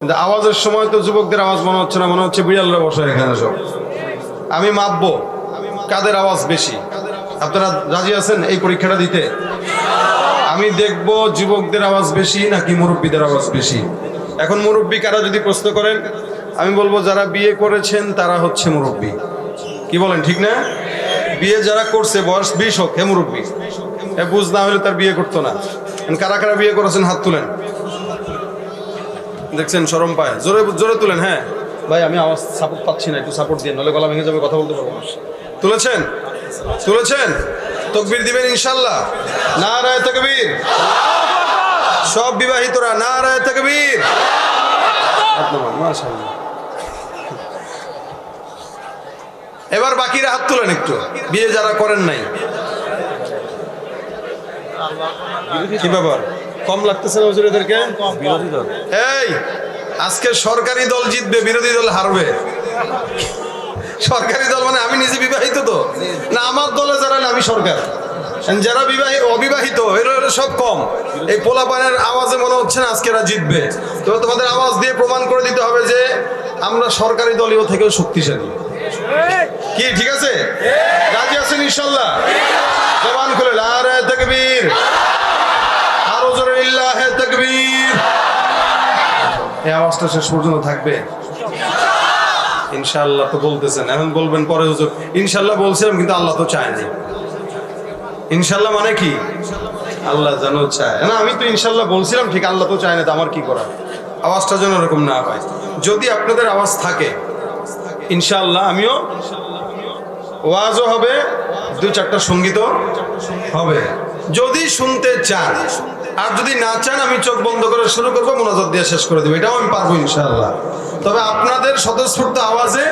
কিন্তু আওয়াজের সময় তো যুবকদের আওয়াজ মনে হচ্ছে না, মনে হচ্ছে বিড়ালরা বসে এখানে সব আমি মাপবো, কাদের আওয়াজ বেশি? আপনারা রাজি আছেন এই পরীক্ষাটা দিতে? আমি দেখব যুবকদের আওয়াজ বেশি নাকি মুরব্বীদের আওয়াজ বেশি। এখন মুরব্বী কারা যদি প্রশ্ন করেন, আমি বলব যারা বিয়ে করেছেন তারা হচ্ছে মুরব্বী। কি বলেন, ঠিক না? বিয়ে যারা করছে, বয়স বিশ হোক, হে মুরব্বী। বুঝ না হলে তার বিয়ে করতো না। কারা কারা বিয়ে করেছেন, হাত তুলেন। দেখছেন, সরম পায়। জোরে জোরে তুলেন হ্যাঁ। ভাই, আমি আওয়াজ সাপোর্ট পাচ্ছি না, একটু সাপোর্ট দিয়ে, নলে গলা ভেঙে যাবে, কথা বলতে পারব তুলেছেন? তুলেছেন? তকবীর দিবেন ইনশাল্লাহ। না রায় তকবীর। সব বিবাহিতরা না রায় তকবীর এবার বাকিরা হাত তুলেন একটু। বিয়ে যারা করেন নাই। কি ব্যাপার? কম লাগতেছে না হুজুরেদেরকে বিরোধী দল। এই আজকে সরকারি দল জিতবে বিরোধী দল হারবে। সরকারি দল মানে আমি নিজে বিবাহিত তো। না আমার দলে যারা না আমি সরকার। যারা বিবাহিত অবিবাহিত এরা এরা সব কম। এই পোলাপানের আওয়াজে মনে হচ্ছে না আজকে এরা জিতবে। তো তোমাদের আওয়াজ দিয়ে প্রমাণ করে দিতে হবে যে আমরা সরকারি দলীয় থেকেও শক্তিশালী। কি ঠিক আছে? রাজি আছেন ইনশাল্লাহ? জবান খুলে লারে তকবীর। ইল্লাহে তকবীর। এই আওয়াজটা শেষ পর্যন্ত থাকবে? ইনশাআল্লাহ তো বলতেছেন। এখন বলবেন পরে হুজুর। ইনশাআল্লাহ বলছিলাম, কিন্তু আল্লাহ তো চায় ইনশাআল্লাহ মানে কি? আল্লাহ যেন চায়। না, আমি তো ইনশাআল্লাহ বলছিলাম, ঠিক আল্লাহ তো চায় না, তো আমার কি করা? আওয়াজটা যেন এরকম না হয়। যদি আপনাদের আওয়াজ থাকে, ইনশাআল্লাহ আমিও ওয়াজও হবে, দুই চারটা সঙ্গীতও হবে। যদি শুনতে চান আর যদি না চান আমি চোখ বন্ধ করে শুরু করব মোনাজাত দিয়ে শেষ করে দেবো। এটাও আমি পারব ইনশাআল্লাহ। তবে আপনাদের স্বতঃস্ফূর্ত আওয়াজে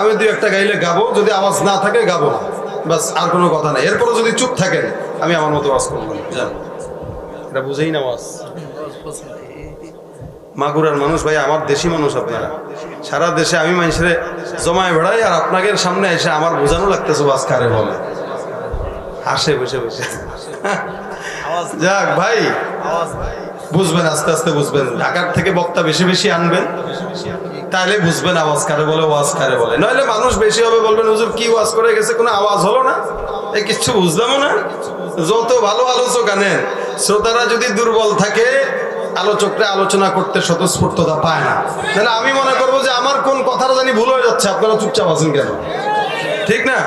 আমি দু একটা গাইলে গাবো। যদি আওয়াজ না থাকে গাবো না। বাস আর কোনো কথা নাই। এরপরও যদি চুপ থাকেন আমি আমার মতো আওয়াজ করব এটা বুঝেই না আওয়াজ। মাগুরার মানুষ ভাই আমার দেশি মানুষ আপনারা। সারা দেশে আমি মানুষের জমায় বেড়াই আর আপনাদের সামনে এসে আমার বোঝানো লাগতেছে বাস কারে বলে। হাসে বসে বসে। যাক ভাই। বুঝবেন, আস্তে আস্তে বুঝবেন। ঢাকার থেকে বক্তা বেশি বেশি আনবেন। তাহলে বুঝবেন আওয়াজ কারে বলে, ওয়াজ কারে বলে। নইলে মানুষ বেশি হবে, বলবেন, হুজুর, কি ওয়াজ করে গেছে? কোনো আওয়াজ হলো না? এই কিচ্ছু বুঝলামও না। যত ভালো আলোচক আনেন, শ্রোতারা যদি দুর্বল থাকে, আলোচকরা আলোচনা করতে স্বতঃস্ফূর্ততা পায় না। তাহলে আমি মনে করব যে আমার কোন কথাটা জানি ভুল হয়ে যাচ্ছে, আপনারা চুপচাপ আছেন কেন? ঠিক না?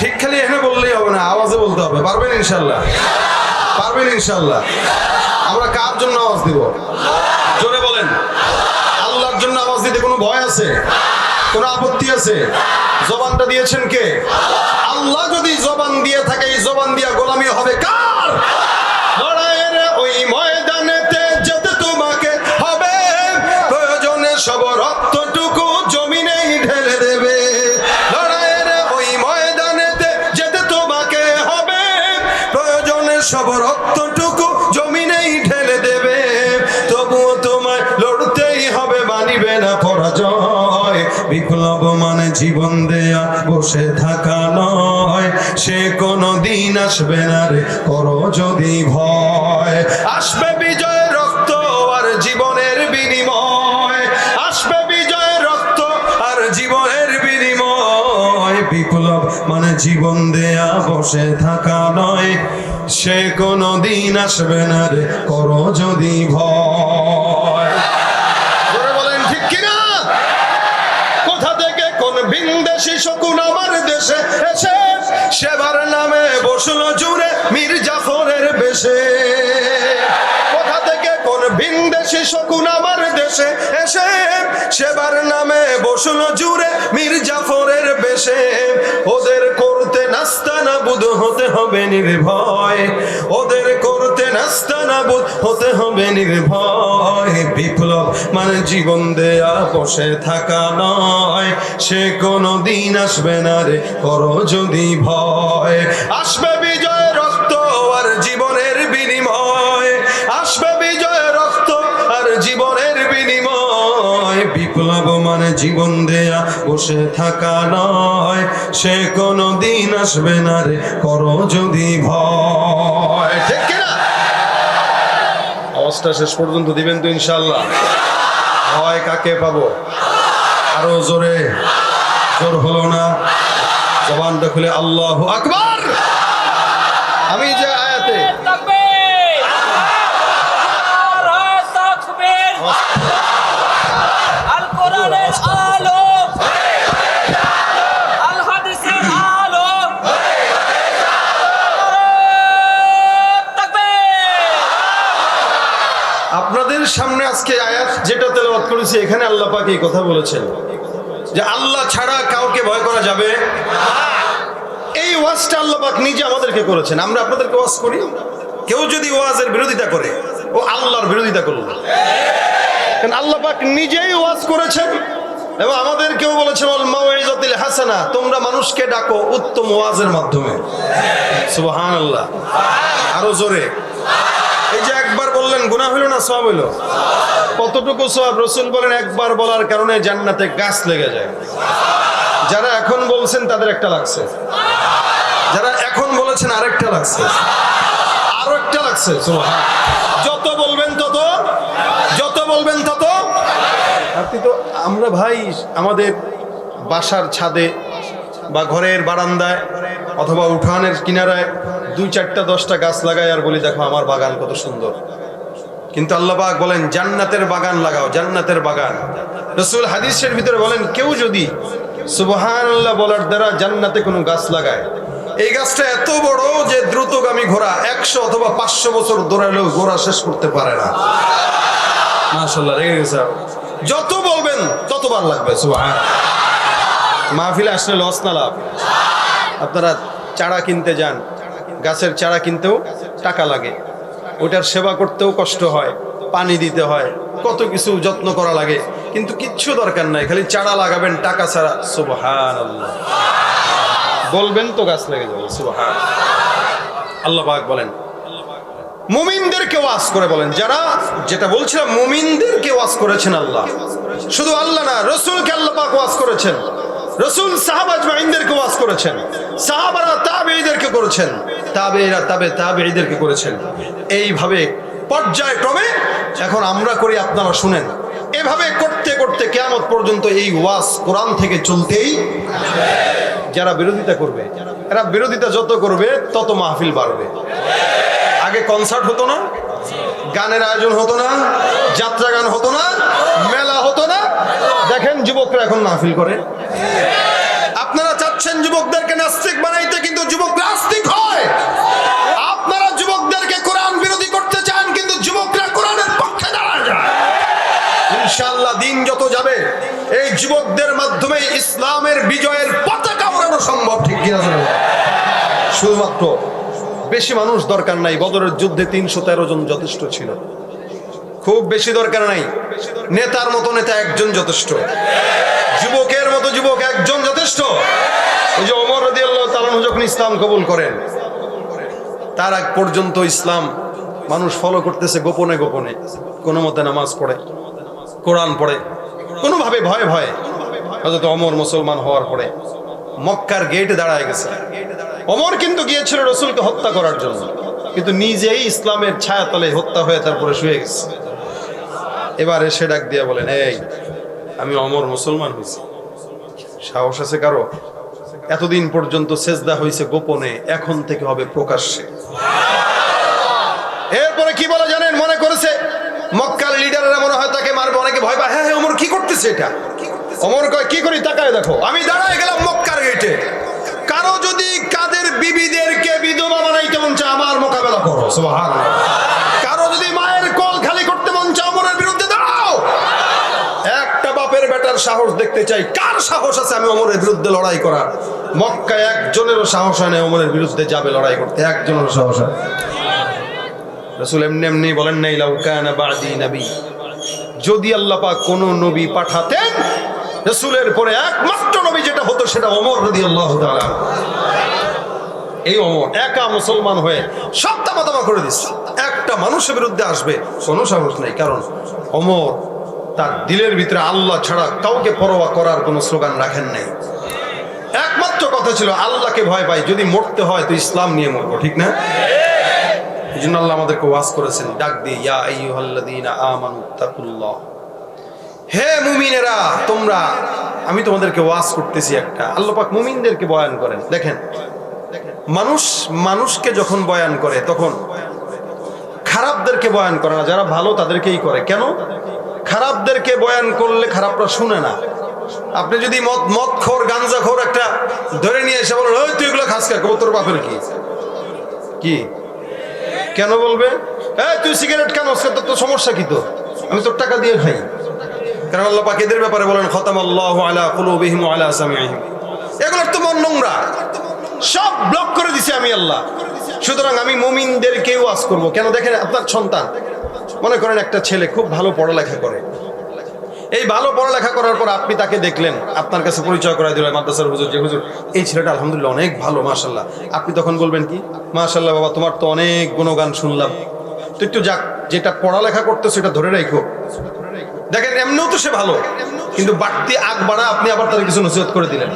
ঠিক খালি এখানে বললেই হবে না, আওয়াজে বলতে হবে, পারবেন ইনশাল্লাহ? পারবেন ইনশাল্লাহ আমরা কার জন্য আওয়াজ দিব? জোরে বলেন। আল্লাহর জন্য আওয়াজ দিতে কোনো ভয় আছে? কোনো আপত্তি আছে? জবানটা দিয়েছেন কে? আল্লাহ যদি জবান দিয়ে থাকে, এই জবান দিয়া গোলামি হবে কার? ওই ময়দানেতে যেতে তোমাকে হবে। প্রয়োজনে সব রক্তটুকু বসে থাকা নয়, সে কোনো দিন আসবে না রে, করো যদি ভয়। আসবে বিজয় রক্ত আর জীবনের বিনিময়। আসবে বিজয় রক্ত আর জীবনের বিনিময়। বিপ্লব মানে জীবন দেয়া, বসে থাকা নয়, সে কোনো দিন আসবে না রে, করো যদি ভয়। বলেন, ঠিক কিনা? কোথা থেকে কোন শকুন আমার দেশে এসে সেবার নামে বসল জুড়ে মীর জাফরের বেশে। কোথা থেকে কোন ভিনদেশি শকুন আমার দেশে এসে সেবার নামে বসল জুড়ে মীর জাফরের বেশে। ওদের করতে নাস্তা না বুধ হতে হবে নির্ভয়। ওদের নাবুদ হতে হবে নির্ভয়। বিপ্লব মানে জীবন দেয়া, বসে থাকা নয়। সে কোনো দিন আসবে না রে, করো যদি ভয়। আসবে বিজয় রক্ত আর জীবনের বিনিময়। আসবে বিজয় রক্ত আর জীবনের বিনিময়। বিপ্লব মানে জীবন দেয়া, বসে থাকা নয়। সে কোনো দিন আসবে না রে, করো যদি ভয়। ঠিক আওয়াজটা শেষ পর্যন্ত দিবেন তো ইনশাল্লাহ ভয় কাকে পাবো? আরও জোরে, জোর হলো না? জবানটা খুলে আল্লাহ আকবার! এখানে আল্লাহ পাক এই কথা বলেছেন যে আল্লাহ ছাড়া কাউকে ভয় করা যাবে এই ওয়াজটা আল্লাহ পাক নিজে আমাদেরকে করেছেন। আমরা আপনাদেরকে ওয়াজ করি। কেউ যদি ওয়াজের বিরোধিতা করে, ও আল্লাহর বিরোধিতা করল। কারণ আল্লাহ পাক নিজেই ওয়াজ করেছেন এবং আমাদেরকেও বলেছেন, ওয়াল মাউইজাতিল হাসানা তোমরা মানুষকে ডাকো উত্তম ওয়াজের মাধ্যমে। সুবহানাল্লাহ। আরও জোরে। এই যে একবার গুনাহ হইল না সব হইল? কতটুকু সব রসুল বলেন, একবার বলার কারণে জান্নাতে গাছ লেগে যায়। যারা এখন বলছেন, তাদের একটা লাগছে। যারা এখন বলেছেন, আরেকটা লাগছে। আরও একটা লাগছে। যত বলবেন তত, যত বলবেন তত। আপনি তো, আমরা ভাই, আমাদের বাসার ছাদে বা ঘরের বারান্দায় অথবা উঠানের কিনারায় দুই চারটা দশটা গাছ লাগাই আর বলি, দেখো, আমার বাগান কত সুন্দর। কিন্তু আল্লাহ পাক বলেন, জান্নাতের বাগান লাগাও, জান্নাতের বাগান। রসুল হাদিসের ভিতরে বলেন, কেউ যদি সুবহান আল্লাহ বলার দ্বারা জান্নাতে কোনো গাছ লাগায়, এই গাছটা এত বড় যে দ্রুতগামী ঘোড়া একশো অথবা পাঁচশো বছর দৌড়ালেও ঘোড়া শেষ করতে পারে না। মাশাল্লাহ রেগে গেছে যত বলবেন ততবার লাগবে, সুবহান। মাহফিলে আসলে লস না লাভ। আপনারা চারা কিনতে যান, গাছের চারা কিনতেও টাকা লাগে। ওটার সেবা করতেও কষ্ট হয়, পানি দিতে হয়, কত কিছু যত্ন করা লাগে, কিন্তু কিচ্ছু দরকার নাই, খালি চারা লাগাবেন টাকা ছাড়া। সুবহান বলবেন তো গাছ লেগে যাবে, সুবহান। আল্লাহ পাক বলেন, মুমিনদেরকে ওয়াজ করে বলেন, যারা যেটা বলছিলাম, মুমিনদেরকে ওয়াজ করেছেন আল্লাহ। শুধু আল্লাহ না, রসুলকে আল্লাহ পাক ওয়াজ করেছেন। রসুল সাহাবাজ মাইনদেরকে ওয়াজ করেছেন। সাহাবারা তাবেঈদেরকে করেছেন। তাবেঈরা তাবে তাবেঈদেরকে করেছেন। এইভাবে পর্যায়ক্রমে এখন আমরা করি, আপনারা শুনেন। এভাবে করতে করতে পর্যন্ত এই ওয়াজ কোরআন থেকে চলতেই যারা বিরোধিতা করবে, এরা বিরোধিতা যত করবে, তত মাহফিল বাড়বে। আগে কনসার্ট হতো না, গানের আয়োজন হতো না, যাত্রা গান হতো না, মেলা হতো না। দেখেন যুবকরা এখন মাহফিল করে। আপনারা চাচ্ছেন যুবকদেরকে নাস্তিক বানাইতে, কিন্তু যুবকরা যাবে। এই যুবকদের মাধ্যমে ইসলামের বিজয়ের পতাকা ওড়ানো সম্ভব, ঠিক কিনা শুধুমাত্র বেশি মানুষ দরকার নাই, বদরের যুদ্ধে তিনশো তেরো জন যথেষ্ট ছিল। খুব বেশি দরকার নাই, নেতার মতো নেতা একজন যথেষ্ট। যুবকের মতো যুবক একজন যথেষ্ট। ওই যে অমর তালন যখন ইসলাম কবুল করেন, তার আগ পর্যন্ত ইসলাম মানুষ ফলো করতেছে গোপনে গোপনে। কোনো মতে নামাজ পড়ে, কোরআন পড়ে। কোনোভাবে ভয়ে ভয়ে। হয়তো অমর মুসলমান হওয়ার পরে মক্কার গেটে দাঁড়ায় গেছে। অমর কিন্তু গিয়েছিল রসুলকে হত্যা করার জন্য। কিন্তু নিজেই ইসলামের ছায়াতলে হত্যা হয়ে তারপরে শুয়ে গেছে। এবার এসে ডাক দিয়ে বলেন, এই, আমি অমর মুসলমান হয়েছি। সাহস আছে কারও? এতদিন পর্যন্ত সেজদা হয়েছে গোপনে, এখন থেকে হবে প্রকাশ্যে। এরপরে কি বলে জানেন? মনে করেছে, মক্কার লিডাররা মনে হয় তাকে মারবে, অনেকে ভয় পায়। হ্যাঁ করতেছে এটা? অমর কয়, কি করি তাকায় দেখো। আমি দাঁড়ায় গেলাম মক্কার গেটে। কারও যদি কাদের বিবিদেরকে বিধবা বানাইতে মন চায়, আমার মোকাবেলা করো, সুবহানাল্লাহ। কারও যদি মায়ের কল খালি করতে মন চায়, অমরের বিরুদ্ধে দাঁড়াও। একটা বাপের বেটার সাহস দেখতে চাই, কার সাহস আছে আমি অমরের বিরুদ্ধে লড়াই করার? মক্কায় একজনেরও সাহস হয় না, অমরের বিরুদ্ধে যাবে লড়াই করতে, একজনেরও সাহস হয় রসুল এমনি এমনি বলেন নাই লাউকানা বাদি নবী। যদি আল্লাহ পাক কোন নবী পাঠাতেন, রসুলের পরে একমাত্র নবী যেটা হতো সেটা অমর রদি আল্লাহ এই অমর একা মুসলমান হয়ে সব তামাতামা করে দিচ্ছে। একটা মানুষের বিরুদ্ধে আসবে কোনো সাহস নেই, কারণ অমর তার দিলের ভিতরে আল্লাহ ছাড়া কাউকে পরোয়া করার কোনো স্লোগান রাখেন নাই। একমাত্র কথা ছিল, আল্লাহকে ভয় পাই, যদি মরতে হয় তো ইসলাম নিয়ে মরবো, ঠিক না? এই আল্লাহ আমাদেরকে ওয়াজ করেছেন, ডাক দিয়ে, ইয়া হে মুমিনেরা, তোমরা, আমি তোমাদেরকে ওয়াজ করতেছি একটা। আল্লাহ পাক মুমিনদেরকে বয়ান করেন। দেখেন, মানুষ মানুষকে যখন বয়ান করে, তখন খারাপদেরকে বয়ান করে না। যারা ভালো, তাদেরকেই করে। কেন? খারাপদেরকে বয়ান করলে খারাপরা শুনে না। আপনি যদি মদ মদ খোর গাঞ্জা খোর একটা ধরে নিয়ে এসে বলেন তুই এগুলো খাস কা? তোর বাপের কি? কি? কেন বলবে? তুই সিগারেট কেন? তোর তো সমস্যা কি তো আমি তোর টাকা দিয়ে খাই। কারণ আল্লাহ পাখিদের ব্যাপারে বলেন খতাম আল্লাহ আলা কুলুবিহিম এগুলোর তো মন নোংরা। সব ব্লক করে দিছি আমি আল্লাহ। সুতরাং আমি মোমিনদেরকেও আজ করব। কেন? দেখেন আপনার সন্তান, মনে করেন একটা ছেলে খুব ভালো পড়ালেখা করে। এই ভালো পড়ালেখা করার পর আপনি তাকে দেখলেন, আপনার কাছে পরিচয় করাই দিলেন মাদ্রাসার হুজুর, যে হুজুর, এই ছেলেটা আলহামদুলিল্লাহ অনেক ভালো মাশাল্লাহ আপনি তখন বলবেন কি? মাশাল্লাহ বাবা, তোমার তো অনেক গুণগান শুনলাম। তো একটু যাক, যেটা পড়ালেখা করতে সেটা ধরে রাখো। দেখেন, এমনিও তো সে ভালো, কিন্তু বাড়তি আগ বাড়া আপনি আবার তার কিছু নসিহত করে দিলেন।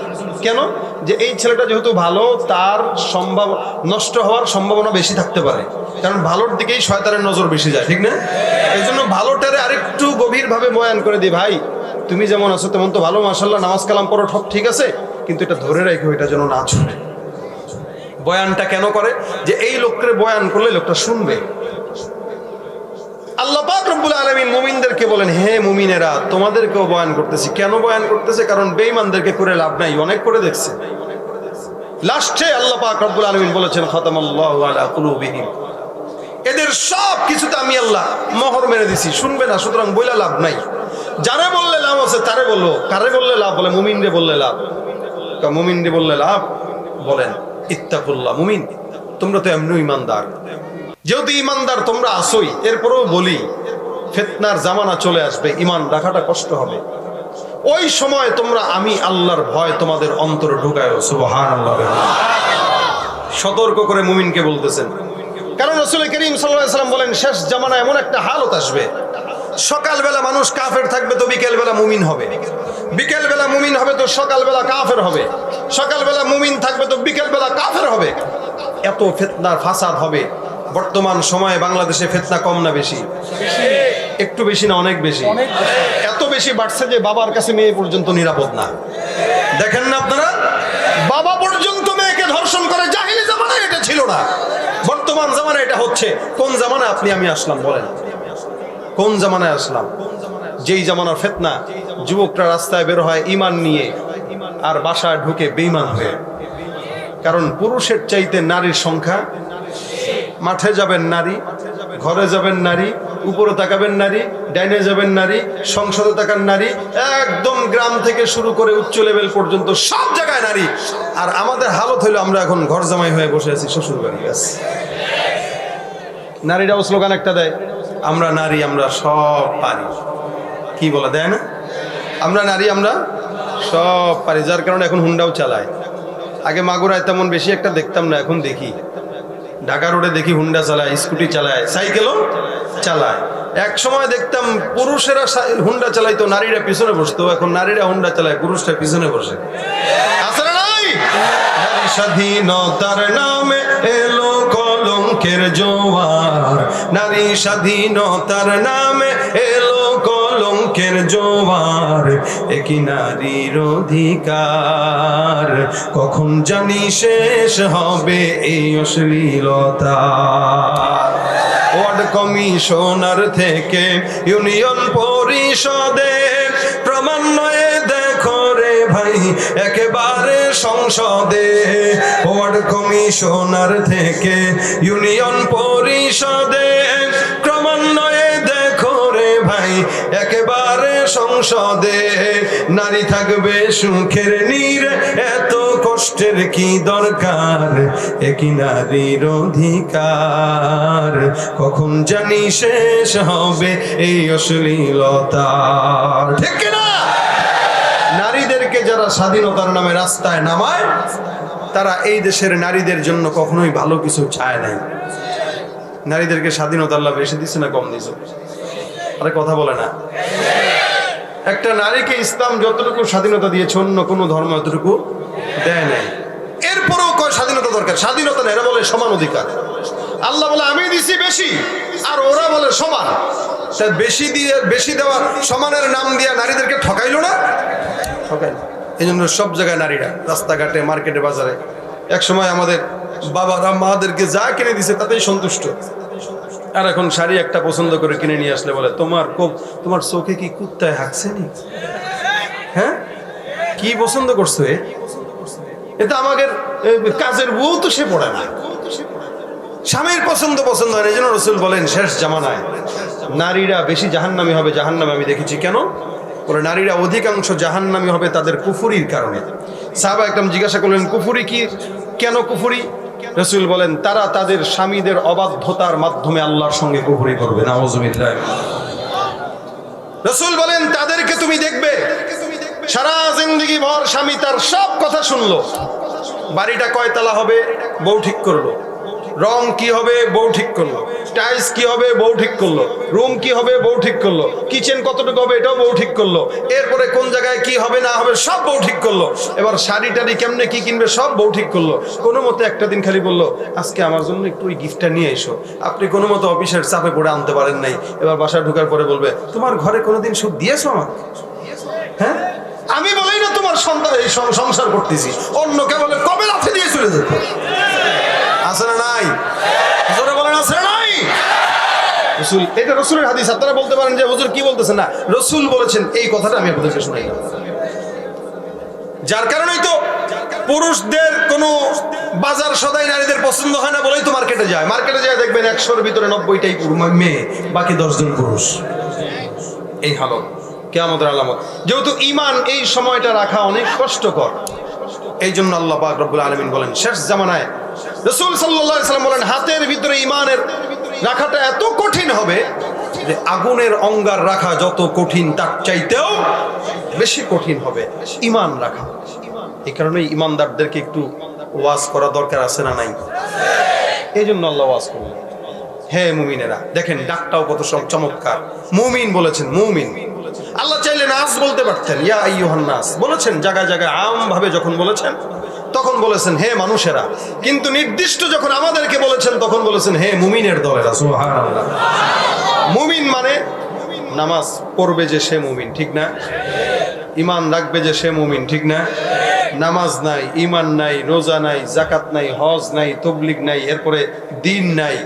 কেন? যে এই ছেলেটা যেহেতু ভালো, তার সম্ভাব, নষ্ট হওয়ার সম্ভাবনা বেশি থাকতে পারে। কারণ ভালোর দিকেই শয়তানের নজর বেশি যায়, ঠিক না? এই জন্য ভালোটারে আরেকটু গভীরভাবে বয়ান করে দিই ভাই। তুমি যেমন আছো তেমন তো ভালো মাসাল্লাহ নামাজ, কালাম পড়ো সব ঠিক আছে, কিন্তু এটা ধরে রাখো, এটা যেন না ছুটে বয়ানটা কেন করে? যে এই লোককে বয়ান করলে লোকটা শুনবে। আল্লাহ পাক আলামিন মুমিনদেরকে বলেন, হে মুমিনেরা, তোমাদেরকেও বয়ান করতেছি। কেন বয়ান করতেছে? কারণ বেঈমানদেরকে করে লাভ নাই, অনেক করে দেখছে। লাস্টে আল্লাহ পাক আলামিন বলেছেন, খতামাল্লাহু আলা কুলুবিহিম। এদের সব কিছুতে আমি আল্লাহ মোহর মেরে দিছি। শুনবে না, সুতরাং বইলা লাভ নাই। যারে বললে লাভ আছে, তারে বলল কারে বললে লাভ বলে? মুমিন রে বললে লাভ। তা মুমিনরে বললে লাভ? বলেন, ইত্তাকুল্লাহ, মুমিন। তোমরা তো এমনি ইমানদার। যেহেতু ইমানদার তোমরা আসোই, এরপরেও বলি, ফেতনার জামানা চলে আসবে, ইমান রাখাটা কষ্ট হবে। ওই সময় তোমরা আমি আল্লাহর ভয় তোমাদের অন্তরে ঢুকায় সুবহান সতর্ক করে মুমিনকে বলতেছেন। কারণ রসুল করিম সাল্লাম বলেন, শেষ জামানা এমন একটা হালত আসবে। সকালবেলা মানুষ কাফের থাকবে তো বিকেলবেলা মুমিন হবে। বিকেলবেলা মুমিন হবে তো সকালবেলা কাফের হবে। সকালবেলা মুমিন থাকবে তো বিকেলবেলা কাফের হবে। এত ফেতনার ফাসাদ হবে। বর্তমান সময়ে বাংলাদেশে ফেতনা কম না বেশি? একটু বেশি না, অনেক বেশি? এত বেশি বাড়ছে যে বাবার কাছে মেয়ে পর্যন্ত নিরাপদ না। দেখেন না আপনারা? বাবা পর্যন্ত মেয়েকে ধর্ষণ করে জাহিলি জামানায় এটা ছিল না। বর্তমান জামানায় এটা হচ্ছে। কোন জামানায় আপনি, আমি আসলাম, বলেন। কোন জামানায় আসলাম? যেই জামানার ফেতনা যুবকরা রাস্তায় বের হয় ইমান নিয়ে আর বাসায় ঢুকে বেইমান হয়ে। কারণ পুরুষের চাইতে নারীর সংখ্যা মাঠে যাবেন নারী, ঘরে যাবেন নারী, উপরে তাকাবেন নারী, ডাইনে যাবেন নারী, সংসদে তাকান নারী, একদম গ্রাম থেকে শুরু করে উচ্চ লেভেল পর্যন্ত সব জায়গায় নারী। আর আমাদের হালত হইল আমরা এখন ঘর জামাই হয়ে বসে আছি শ্বশুর বাড়ি আছে নারীরাও স্লোগান একটা দেয়, আমরা নারী, আমরা সব পারি। কি বলে, দেয় না? আমরা নারী, আমরা সব পারি। যার কারণে এখন হুন্ডাও চালায়। আগে মাগুরায় তেমন বেশি একটা দেখতাম না, এখন দেখি। ঢাকা রোডে দেখি হুন্ডা চালায়, স্কুটি চালায়, সাইকেলও চালায়। এক সময় দেখতাম পুরুষেরা হুন্ডা চালাইতো, নারীরা পিছনে বসতো, এখন নারীরা হুন্ডা চালায়, পুরুষরা পিছনে বসে। স্বাধীনতার নামে এলো কলঙ্কের জোয়ার। নারী স্বাধীনতার নামে এলো কলঙ্কের জোয়ার একই নারীর অধিকার? কখন জানি শেষ হবে এই অশ্লীলতা। ওয়ার্ড কমিশনার থেকে ইউনিয়ন পরিষদে ক্রমান্বয়ে দেখো রে ভাই, একেবারে সংসদে। ওয়ার্ড কমিশনার থেকে ইউনিয়ন পরিষদে সংসদে নারী থাকবে সুখের নীর, এত কষ্টের কি দরকার? একই নারীর অধিকার। কখন জানি শেষ হবে এই অশ্লীলতা। ঠিক কিনা নারীদেরকে যারা স্বাধীনতার নামে রাস্তায় নামায়, তারা এই দেশের নারীদের জন্য কখনোই ভালো কিছু চায় নাই। নারীদেরকে স্বাধীনতা আল্লাহ বেশি দিচ্ছে না কম দিচ্ছে আরে কথা বলে না। একটা নারীকে ইসলাম যতটুকু স্বাধীনতা দিয়েছে, অন্য কোনো ধর্ম এতটুকু দেয় নাই। এরপরেও কয় স্বাধীনতা দরকার? স্বাধীনতা নেই, এরা বলে সমান অধিকার। আল্লাহ বলে, আমি দিছি বেশি, আর ওরা বলে সমান। তা বেশি দিয়ে, বেশি দেওয়া সমানের নাম দিয়ে নারীদেরকে ঠকা না? না এই জন্য সব জায়গায় নারীরা, রাস্তাঘাটে, মার্কেটে, বাজারে। এক সময় আমাদের বাবারা মাদেরকে যা কিনে দিছে, তাতেই সন্তুষ্ট। আর এখন শাড়ি একটা পছন্দ করে কিনে নিয়ে আসলে বলে, তোমার তোমার চোখে কি কুত্তায় হাঁকছে নি? হ্যাঁ? কি পছন্দ করছ এ? এটা আমাদের কাজের বউ তো সে পড়ে না। স্বামীর পছন্দ পছন্দ হয়। এই জন্য রসুল বলেন, শেষ জামানায় নারীরা বেশি জাহান্নামী হবে জাহান্নামে। আমি দেখেছি, কেন? বলে, নারীরা অধিকাংশ জাহান্নামী হবে তাদের কুফুরির কারণে। সাহাবা একদম জিজ্ঞাসা করলেন, কুফুরি কি? কেন কুফুরি? রসুল বলেন, তারা তাদের স্বামীদের অবাধ্যতার মাধ্যমে আল্লাহর সঙ্গে কুহরি করবে। না রসুল বলেন, তাদেরকে তুমি দেখবে, সারা জিন্দগি ভর স্বামী তার সব কথা শুনলো। বাড়িটা কয়তলা হবে, বউ ঠিক করল। রং কি হবে, বউ ঠিক করল। টাইলস কি হবে, বউ ঠিক করল। রুম কি হবে, বউ ঠিক করল। কিচেন কতটুকু হবে, এটাও বউ ঠিক করল। এরপরে কোন জায়গায় কি হবে, না হবে, সব বউ ঠিক করল। এবার শাড়ি টাড়ি কেমনে কি কিনবে, সব বউ ঠিক করল। কোনো মতে একটা দিন খালি বলল, আজকে আমার জন্য একটু ওই গিফটটা নিয়ে এসো। আপনি কোনো মতো অফিসের চাপে পড়ে আনতে পারেন নাই। এবার বাসায় ঢোকার পরে বলবে, তোমার ঘরে কোনোদিন সুখ দিয়েছ আমাকে? হ্যাঁ? আমি বলেই না তোমার সন্তান এই সংসার করতেছি। অন্য কে বলে, কবে লাথি দিয়ে চলে যেত আছে না নাই যার পুরুষদের বাজার নারীদের পছন্দ হয় না বলেই তো মার্কেটে যায়। মার্কেটে যায়, দেখবেন একশোর ভিতরে নব্বইটাই মেয়ে, বাকি দশজন পুরুষ। এই হালত কেমতের আলামত। যেহেতু ইমান এই সময়টা রাখা অনেক কষ্টকর এই জন্য আল্লাহ পাক রব্বুল আলমিন বলেন, শেষ জামানায় রসুল সাল্লাহ সাল্লাম বলেন, হাতের ভিতরে ইমানের রাখাটা এত কঠিন হবে যে আগুনের অঙ্গার রাখা যত কঠিন, তার চাইতেও বেশি কঠিন হবে ইমান রাখা। এই কারণে ইমানদারদেরকে একটু ওয়াজ করা দরকার আছে না নাই? এই জন্য আল্লাহ ওয়াজ করলেন। হে মুমিনেরা, দেখেন, ডাকটাও কত সব চমৎকার। মুমিন বলেছেন, মুমিন। আল্লাহ চাইলে নাস বলতে পারতেন, ইয়া আইয়ুহান নাস। বলেছেন জায়গায় জায়গায় আম ভাবে যখন বলেছেন, তখন বলেছেন, হে মানুষেরা। কিন্তু নির্দিষ্ট যখন আমাদেরকে বলেছেন, তখন বলেছেন, হে মুমিনের দলেরা, সুবহানাল্লাহ। মুমিন মানে নামাজ পড়বে যে সে মুমিন, ঠিক না? ইমান রাখবে যে সে মুমিন, ঠিক না? নামাজ নাই ইমান নাই, রোজা নাই জাকাত নাই, হজ নাই, তবলিগ নাই, এরপরে দিন নাই।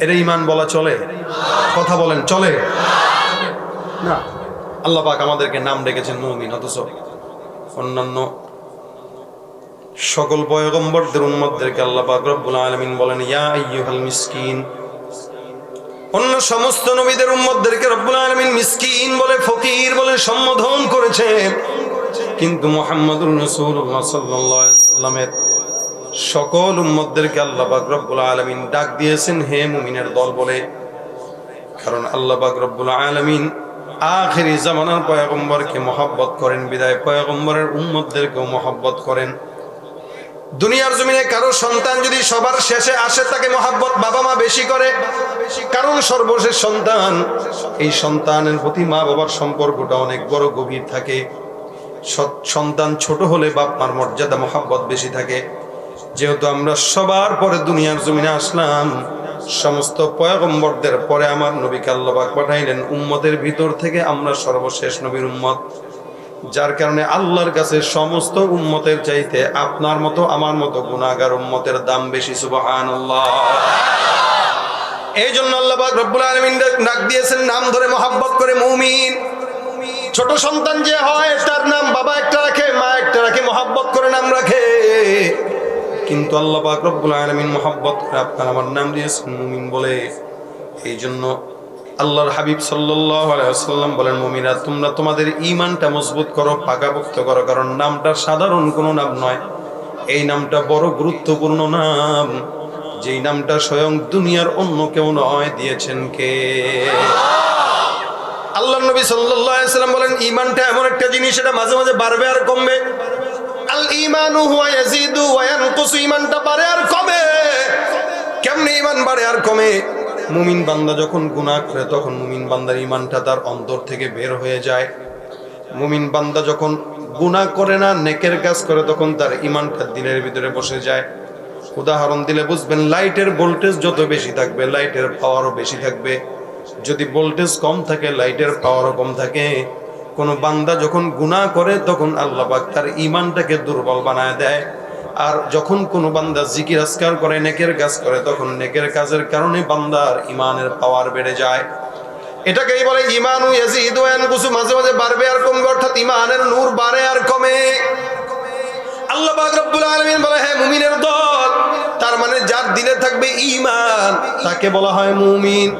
এর ইমান বলা চলে? কথা বলেন, চলে? না। আল্লাহ পাক আমাদেরকে নাম ডেকেছেন মুমিন, অথচ অন্যান্য সকল পয়গম্বরদের উম্মতদেরকে আল্লাহ পাক রব্বুল আলামিন বলেন, ইয়া আইয়ুহাল মিসকিন। অন্য সমস্ত নবীদের উম্মতদেরকে রব্বুল আলামিন মিসকিন বলে, ফকির বলে সম্বোধন করেছেন কিন্তু মুহাম্মদুর রাসূলুল্লাহ সাল্লাল্লাহু আলাইহি সাল্লামের সকল উম্মতদেরকে আল্লাহ পাক রব্বুল আলামিন ডাক দিয়েছেন, হে মুমিনের দল বলে। কারণ আল্লাহ পাক রব্বুল আলামিন আখেরি জামানার পয়গম্বরকে মহব্বত করেন, বিদায়। পয়গম্বরের উম্মতদেরকেও মহব্বত করেন। দুনিয়ার জমিনে কারও সন্তান যদি সবার শেষে আসে, তাকে মহাব্বত বাবা মা বেশি করে। কারণ সর্বশেষ সন্তান, এই সন্তানের প্রতি মা বাবার সম্পর্কটা অনেক বড় গভীর থাকে। সন্তান ছোট হলে বাপ মার মর্যাদা, মহাব্বত বেশি থাকে। যেহেতু আমরা সবার পরে দুনিয়ার জমিনে আসলাম সমস্ত পয়গম্বরদের পরে আমার নবী কাল্লাবাক পাঠাইলেন, উম্মতের ভিতর থেকে আমরা সর্বশেষ নবীর উম্মত। যার কারণে আল্লাহর কাছে সমস্ত উম্মতের চাইতে আপনার মতো, আমার মতো গুণাগার উম্মতের দাম বেশি, সুবহানাল্লাহ। এই জন্য আল্লাহ পাক রব্বুল আলামিন ডাক দিয়েছেন, নাম ধরে মহাব্বত করে মুমিন। ছোট সন্তান যে হয়, তার নাম বাবা একটা রাখে, মা একটা রাখে, মহাব্বত করে নাম রাখে। কিন্তু আল্লাহ পাক রব্বুল আলামিন মহাব্বত আপনার আমার নাম দিয়েছেন মুমিন বলে। এই জন্য আল্লাহর হাবিব আলাইহি বলেন মুমিনা তোমরা তোমাদের ইমানটা মজবুত করো, পাকাপোক্ত করো, কারণ নামটা সাধারণ কোনো নাম নয়। এই নামটা বড় গুরুত্বপূর্ণ নাম। যেই নামটা স্বয়ং দুনিয়ার অন্য কেউ নয়, দিয়েছেন কে? আল্লাহ নবী সাল্লাম বলেন ইমানটা এমন একটা জিনিস, এটা মাঝে মাঝে বাড়বে আর কমবে। আল ঈমানু হুয়া ইয়াজিদু ঈমানটা বাড়ে আর কমে। কেমনে ঈমান বাড়ে আর কমে? মুমিন বান্দা যখন গুনাহ করে, তখন মুমিন বান্দার ঈমানটা তার অন্তর থেকে বের হয়ে যায়। মুমিন বান্দা যখন গুনাহ করে না, নেকের কাজ করে, তখন তার ঈমানটা দিলের ভিতরে বসে যায়। উদাহরণ দিলে বুঝবেন, লাইটের ভোল্টেজ যত বেশি থাকবে, লাইটের পাওয়ারও বেশি থাকবে। যদি ভোল্টেজ কম থাকে, লাইটের পাওয়ারও কম থাকে। কোনো বান্দা যখন গুনাহ করে, তখন আল্লাহ পাক তার ইমানটাকে দুর্বল বানায় দেয়। আর যখন কোনো বান্দা জিকির আসকার করে, নেকের কাজ করে, তখন নেকের কাজের কারণে বান্দার ইমানের পাওয়ার বেড়ে যায়। এটাকেই বলে ইমানু মাঝে মাঝে বাড়বে আর কমবে, অর্থাৎ ইমানের নূর বাড়ে আর কমে। আল্লাহ রব্বুল আলামিন বলে মুমিনের দল, তার মানে যার দিলে থাকবে ঈমান, তাকে বলা হয় মুমিন।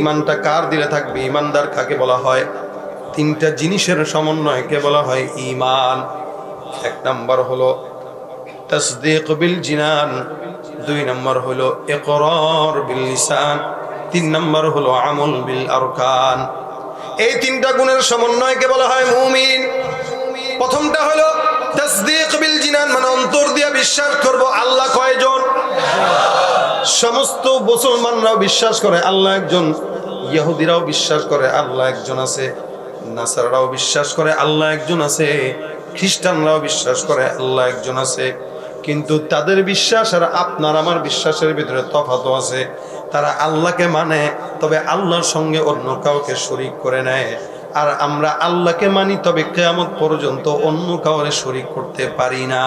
ঈমানটা কার দিলে থাকবে? ইমানদার কাকে বলা হয়? তিনটা জিনিসের সমন্বয়কে বলা হয় ইমান এক নাম্বার হলো তসদিক বিল জিনান, দুই নম্বর হলো ইকরার বিল লিসান, তিন নম্বর হলো আমল বিল আরকান। এই তিনটা গুণের সমন্বয়কে বলা হয় মুমিন। প্রথমটা হলো তসদিক বিল জিনান মানে অন্তর দিয়ে বিশ্বাস করব আল্লাহ কয়জন? সমস্ত মুসলমানরাও বিশ্বাস করে, আল্লাহ একজন। ইহুদিরাও বিশ্বাস করে, আল্লাহ একজন আছে। নাসারাও বিশ্বাস করে, আল্লাহ একজন আছে। খ্রিস্টানরাও বিশ্বাস করে, আল্লাহ একজন আছে। কিন্তু তাদের বিশ্বাস আর আপনার আমার বিশ্বাসের ভিতরে তফাতও আছে। তারা আল্লাহকে মানে তবে আল্লাহর সঙ্গে অন্য কাউকে শরিক করে নেয়। আর আমরা আল্লাহকে মানি, তবে কেয়ামত পর্যন্ত অন্য কাউরে শরিক করতে পারি না।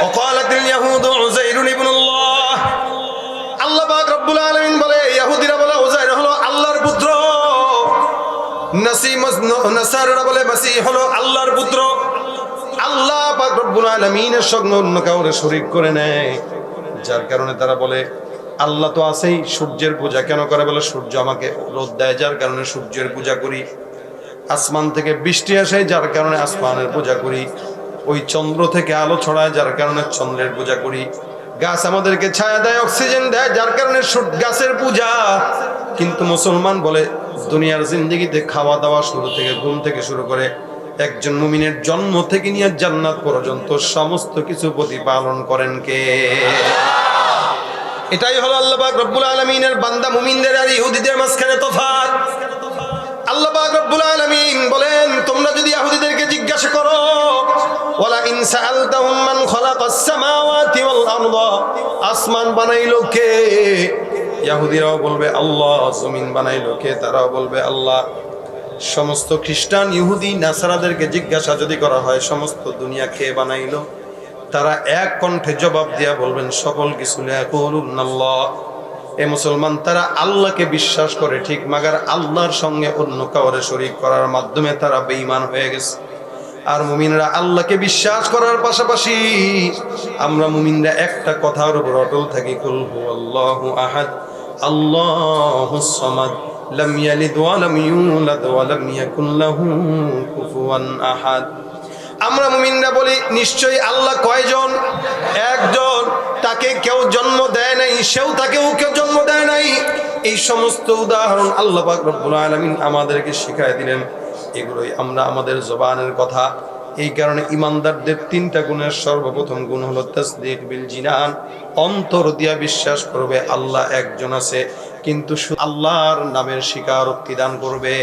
অকালাতিল ইয়াহুদ বলে হলো আল্লাহর পুত্র। আল্লাহ অন্য কাউরে করে নেয়। যার কারণে তারা বলে, আল্লাহ তো আছেই, সূর্যের পূজা কেন করে? বলে, সূর্য আমাকে রোদ দেয়, যার কারণে সূর্যের পূজা করি। আসমান থেকে বৃষ্টি আসে, যার কারণে আসমানের পূজা করি। ওই চন্দ্র থেকে আলো ছড়ায়, যার কারণে চন্দ্রের পূজা করি। গাছ আমাদেরকে ছায়া দেয়, অক্সিজেন দেয়, যার কারণে গাছের পূজা কিন্তু মুসলমান বলে দুনিয়ার জিন্দগিতে খাওয়া দাওয়া শুরু থেকে ঘুম থেকে শুরু করে একজন মুমিনের জন্ম থেকে নিয়ে জান্নাত পর্যন্ত সমস্ত কিছু প্রতিপালন করেন কে? এটাই হলো আল্লাহ পাক রব্বুল আলমিনের বান্দা মুমিনদের আর ইহুদিদের মাঝখানে তফাৎ। আল্লাহ পাক রব্বুল আলামিন বলেন, তোমরা যদি ইহুদিদেরকে জিজ্ঞাসা করো, ওয়ালা ইন সাআলতাহুম খালাকাস সামাওয়াতি ওয়াল আরদা আসমান বানাইলো কে? ইহুদিরাও বলবে, আল্লাহ জমিন বানাইলো। কে তারাও বলবে, আল্লাহ। সমস্ত খ্রিস্টান, ইহুদি, নাসারাদেরকে জিজ্ঞাসা যদি করা হয়, সমস্ত দুনিয়া খেয়ে বানাইলো? তারা এক কণ্ঠে জবাব দিয়া বলবেন, সকল কিছু আল্লাহ এ মুসলমান, তারা আল্লাহকে বিশ্বাস করে ঠিক, মাগার আল্লাহর সঙ্গে অন্য কাউরে শরিক করার মাধ্যমে তারা বেঈমান হয়ে গেছে। আর মুমিনরা আল্লাহকে বিশ্বাস করার পাশাপাশি, আমরা মুমিনরা একটা কথার উপর অটল থাকি, কুল আল্লাহু আহাদ। আল্লাহুস সামাদ, লাম ইয়ালিদ ওয়া লাম ইউলাদ ওয়া লাম ইয়াকুল লাহু আমরা মুমিনরা বলি, নিশ্চয়ই আল্লাহ কয়জন? একজন। তাকে কেউ জন্ম দেয় নাই, সেও তাকেও কেউ জন্ম দেয় নাই। এই সমস্ত উদাহরণ আল্লাহ রব্বুল আলামিন আমাদেরকে শিখায় দিলেন। এগুলোই আমরা আমাদের জবানের কথা। এই কারণে ইমানদারদের তিনটা গুণের সর্বপ্রথম গুণ হলো তাসদিক বিল জিনান। অন্তর দিয়া বিশ্বাস করবে আল্লাহ একজন আছে কিন্তু আল্লাহর নামের স্বীকারোক্তি দান করবে।